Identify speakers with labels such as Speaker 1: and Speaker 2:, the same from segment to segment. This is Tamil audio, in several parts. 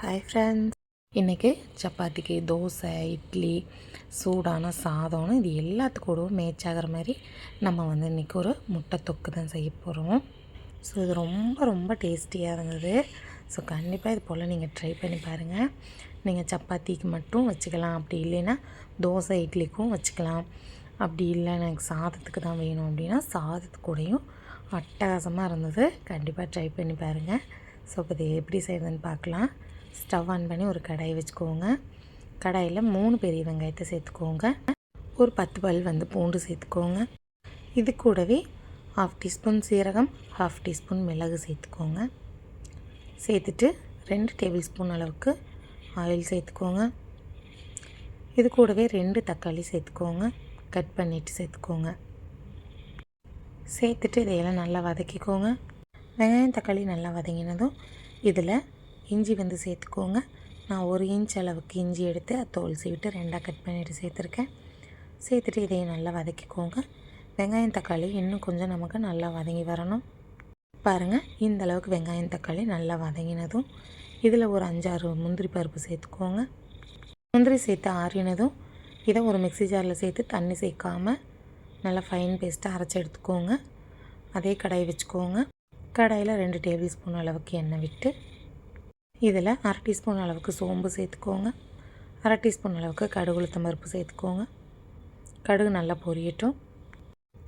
Speaker 1: ஹாய் ஃப்ரெண்ட்ஸ் இன்றைக்கி சப்பாத்திக்கு தோசை இட்லி சூடான சாதம்னு இது எல்லாத்துக்கூடவும் மேட்ச் ஆகிற மாதிரி நம்ம வந்து இன்றைக்கி ஒரு முட்டை தொக்கு தான் செய்ய போகிறோம் ஸோ இது ரொம்ப ரொம்ப டேஸ்டியாக இருந்தது. ஸோ கண்டிப்பாக இது போல் நீங்கள் ட்ரை பண்ணி பாருங்கள் நீங்கள் சப்பாத்திக்கு மட்டும் வச்சுக்கலாம். அப்படி இல்லைன்னா தோசை இட்லிக்கும் வச்சுக்கலாம். அப்படி இல்லை எனக்கு சாதத்துக்கு தான் வேணும் அப்படின்னா சாதத்து கூடயும் அட்டகாசமாக இருந்தது. கண்டிப்பாக ட்ரை பண்ணி பாருங்கள் ஸோ இப்போ இது எப்படி செய்கிறதுன்னு பார்க்கலாம். ஸ்டவ் ஆன் பண்ணி ஒரு கடாய் வச்சுக்கோங்க. கடாயில் மூணு பெரிய வெங்காயத்தை சேர்த்துக்கோங்க. ஒரு பத்து பல் வந்து பூண்டு சேர்த்துக்கோங்க. இது கூடவே ஹாஃப் டீஸ்பூன் சீரகம் ஹாஃப் டீஸ்பூன் மிளகு சேர்த்துக்கோங்க. சேர்த்துட்டு ரெண்டு டேபிள் ஸ்பூன் அளவுக்கு ஆயில் சேர்த்துக்கோங்க. இது கூடவே ரெண்டு தக்காளி சேர்த்துக்கோங்க. கட் பண்ணிவிட்டு சேர்த்துக்கோங்க. சேர்த்துட்டு இதையெல்லாம் நல்லா வதக்கிக்கோங்க. வெங்காயம் தக்காளி நல்லா வதங்கினதும் இதில் இஞ்சி வந்து சேர்த்துக்கோங்க. நான் ஒரு இன்ச் அளவுக்கு இஞ்சி எடுத்து தோல் சீவிட்டு ரெண்டாக கட் பண்ணிவிட்டு சேர்த்துருக்கேன். சேர்த்துட்டு இதையும் நல்லா வதக்கிக்கோங்க. வெங்காயம் தக்காளி இன்னும் கொஞ்சம் நமக்கு நல்லா வதங்கி வரணும். பாருங்கள் இந்த அளவுக்கு வெங்காயம் தக்காளி நல்லா வதங்கினதும் இதில் ஒரு அஞ்சாறு முந்திரி பருப்பு சேர்த்துக்கோங்க. முந்திரி சேர்த்து ஆறினதும் இதை ஒரு மிக்சி ஜாரில் சேர்த்து தண்ணி சேர்க்காமல் நல்லா ஃபைன் பேஸ்ட்டாக அரைச்சி எடுத்துக்கோங்க. அதே கடாய் வச்சுக்கோங்க. கடாயில் ரெண்டு டேபிள் ஸ்பூன் அளவுக்கு எண்ணெய் விட்டு இதில் அரை டீஸ்பூன் அளவுக்கு சோம்பு சேர்த்துக்கோங்க. அரை டீஸ்பூன் அளவுக்கு கடுகு உளுத்தம் பருப்பு சேர்த்துக்கோங்க. கடுகு நல்லா பொரியட்டும்.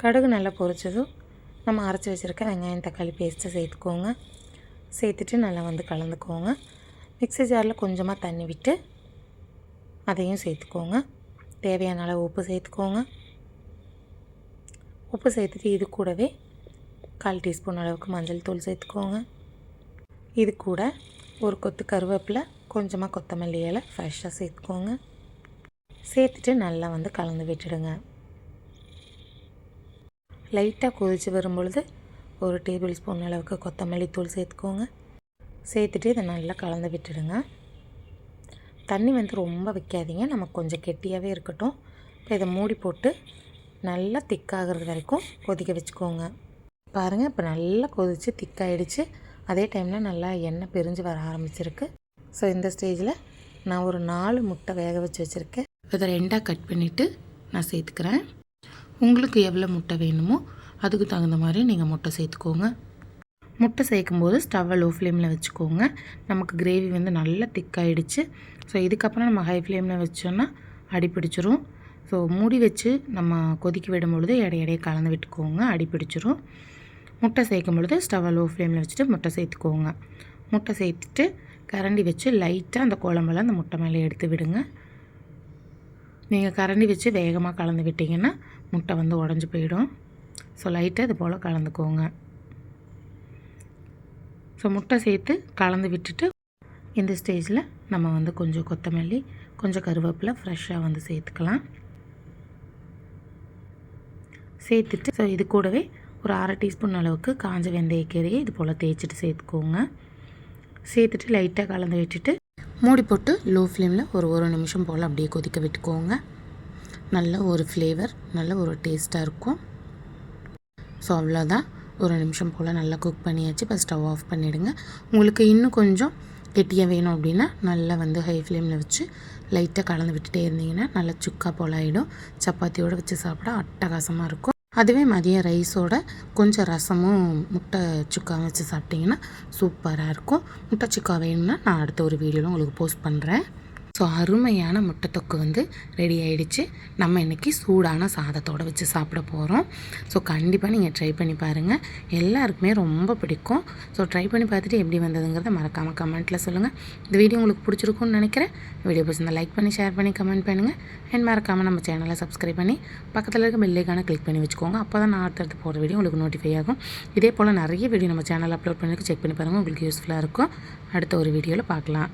Speaker 1: கடுகு நல்லா பொரிச்சதும் நம்ம அரைச்சி வச்சுருக்க வெங்காயம் தக்காளி பேஸ்ட்டை சேர்த்துக்கோங்க. சேர்த்துட்டு நல்லா வந்து கலந்துக்கோங்க. மிக்ஸி ஜாரில் கொஞ்சமாக தண்ணி விட்டு அதையும் சேர்த்துக்கோங்க. தேவையான அளவு உப்பு சேர்த்துக்கோங்க. உப்பு சேர்த்துட்டு இது கூடவே கால் டீஸ்பூன் அளவுக்கு மஞ்சள் தூள் சேர்த்துக்கோங்க. இது கூட ஒரு கொத்து கருவேப்பிலை கொஞ்சமாக கொத்தமல்லி இலை ஃப்ரெஷ்ஷாக சேர்த்துக்கோங்க. சேர்த்துட்டு நல்லா வந்து கலந்து விட்டுடுங்க. லைட்டாக கொதித்து வரும்பொழுது ஒரு டேபிள் ஸ்பூன் அளவுக்கு கொத்தமல்லி தூள் சேர்த்துக்கோங்க. சேர்த்துட்டு இதை நல்லா கலந்து விட்டுடுங்க. தண்ணி வந்து ரொம்ப வைக்காதீங்க. நமக்கு கொஞ்சம் கெட்டியாகவே இருக்கட்டும். இப்போ இதை மூடி போட்டு நல்லா திக்காகிறது வரைக்கும் கொதிக்க வச்சுக்கோங்க. பாருங்கள் இப்போ நல்லா கொதித்து திக்காயிடுச்சு அதே டைமில் நல்லா எண்ணெய் பிரிஞ்சு வர ஆரம்பிச்சிருக்கு. ஸோ இந்த ஸ்டேஜில் நான் ஒரு நாலு முட்டை வேக வச்சு வச்சுருக்கேன். இதை ரெண்டாக கட் பண்ணிவிட்டு நான் சேர்த்துக்கிறேன். உங்களுக்கு எவ்வளோ முட்டை வேணுமோ அதுக்கு தகுந்த மாதிரி நீங்கள் முட்டை சேர்த்துக்கோங்க. முட்டை சேர்க்கும்போது ஸ்டவ்வை லோ ஃப்ளேமில் வச்சுக்கோங்க. நமக்கு கிரேவி வந்து நல்லா திக்காயிடுச்சு ஸோ இதுக்கப்புறம் நம்ம ஹை ஃப்ளேமில் வச்சோன்னா அடிப்பிடிச்சிரும் ஸோ மூடி வச்சு நம்ம கொதிக்க விடும் பொழுது இடையிடையே கலந்து விட்டுக்கோங்க. அடி பிடிச்சிரும். முட்டை சேர்க்கும் பொழுது ஸ்டவ்வை லோ ஃப்ளேமில் வச்சுட்டு முட்டை சேர்த்துக்கோங்க. முட்டை சேர்த்துட்டு கரண்டி வச்சு லைட்டாக அந்த குழம்பெல்லாம் அந்த முட்டை மேலே எடுத்து விடுங்க. நீங்கள் கரண்டி வச்சு வேகமாக கலந்து விட்டிங்கன்னா முட்டை வந்து உடஞ்சி போயிடும். ஸோ லைட்டாக இது போல் கலந்துக்கோங்க. ஸோ முட்டை சேர்த்து கலந்து விட்டுட்டு இந்த ஸ்டேஜில் நம்ம வந்து கொஞ்சம் கொத்தமல்லி கொஞ்சம் கருவேப்பிலை ஃப்ரெஷ்ஷாக வந்து சேர்த்துக்கலாம். சேர்த்துட்டு ஸோ இது கூடவே ஒரு அரை டீஸ்பூன் அளவுக்கு காஞ்ச வெந்தயக்கீரையை இது போல் தேய்ச்சிட்டு சேர்த்துக்கோங்க. சேர்த்துட்டு லைட்டாக கலந்து விட்டுட்டு மூடி போட்டு லோ ஃப்ளேமில் ஒரு ஒரு நிமிஷம் போல் அப்படியே கொதிக்க விட்டுக்கோங்க. நல்ல ஒரு ஃப்ளேவர் நல்ல ஒரு டேஸ்ட்டாக இருக்கும். ஸோ அவ்வளோதான் ஒரு நிமிஷம் போல் நல்லா குக் பண்ணியாச்சு. இப்போ ஸ்டவ் ஆஃப் பண்ணிவிடுங்க உங்களுக்கு இன்னும் கொஞ்சம் கெட்டியாக வேணும் அப்படின்னா நல்லா வந்து ஹை ஃப்ளேமில் வச்சு லைட்டாக கலந்து விட்டுட்டே இருந்தீங்கன்னா நல்லா சுக்கா போல் ஆகிடும் சப்பாத்தியோடு வச்சு சாப்பிட அட்டகாசமாக இருக்கும். அதுவே மதியம் ரைஸோட கொஞ்சம் ரசமும் முட்டை சுக்கா வச்சு சாப்பிட்டிங்கன்னா சூப்பராக இருக்கும். முட்டை சுக்கா வேணும்னா நான் அடுத்த ஒரு வீடியோவில் உங்களுக்கு போஸ்ட் பண்ணுறேன் ஸோ அருமையான முட்டை தொக்கு வந்து ரெடி ஆகிடுச்சு நம்ம இன்றைக்கி சூடான சாதத்தோடு வச்சு சாப்பிட போகிறோம் ஸோ கண்டிப்பாக நீங்கள் ட்ரை பண்ணி பாருங்கள் எல்லாருக்குமே ரொம்ப பிடிக்கும். ஸோ ட்ரை பண்ணி பார்த்துட்டு எப்படி வந்ததுங்கிறத மறக்காமல் கமெண்ட்டில் சொல்லுங்கள் இந்த வீடியோ உங்களுக்கு பிடிச்சிருக்கும்னு நினைக்கிறேன். வீடியோ பிடிச்சிருந்தா லைக் பண்ணி ஷேர் பண்ணி கமெண்ட் பண்ணுங்கள் அண்ட் மறக்காமல் நம்ம சேனலை சப்ஸ்கிரைப் பண்ணி பக்கத்தில் இருக்க பெல்லைக்கான கிளிக் பண்ணி வச்சுக்கோங்க. அப்போ தான் நான் அடுத்தடுத்து போகிற வீடியோ உங்களுக்கு நோட்டிஃபை ஆகும். இதே போல் நிறைய வீடியோ நம்ம சேனல் அப்லோட் பண்ணி செக் பண்ணி பாருங்கள் உங்களுக்கு யூஸ்ஃபுல்லாக இருக்கும். அடுத்த ஒரு வீடியோவில் பார்க்கலாம்.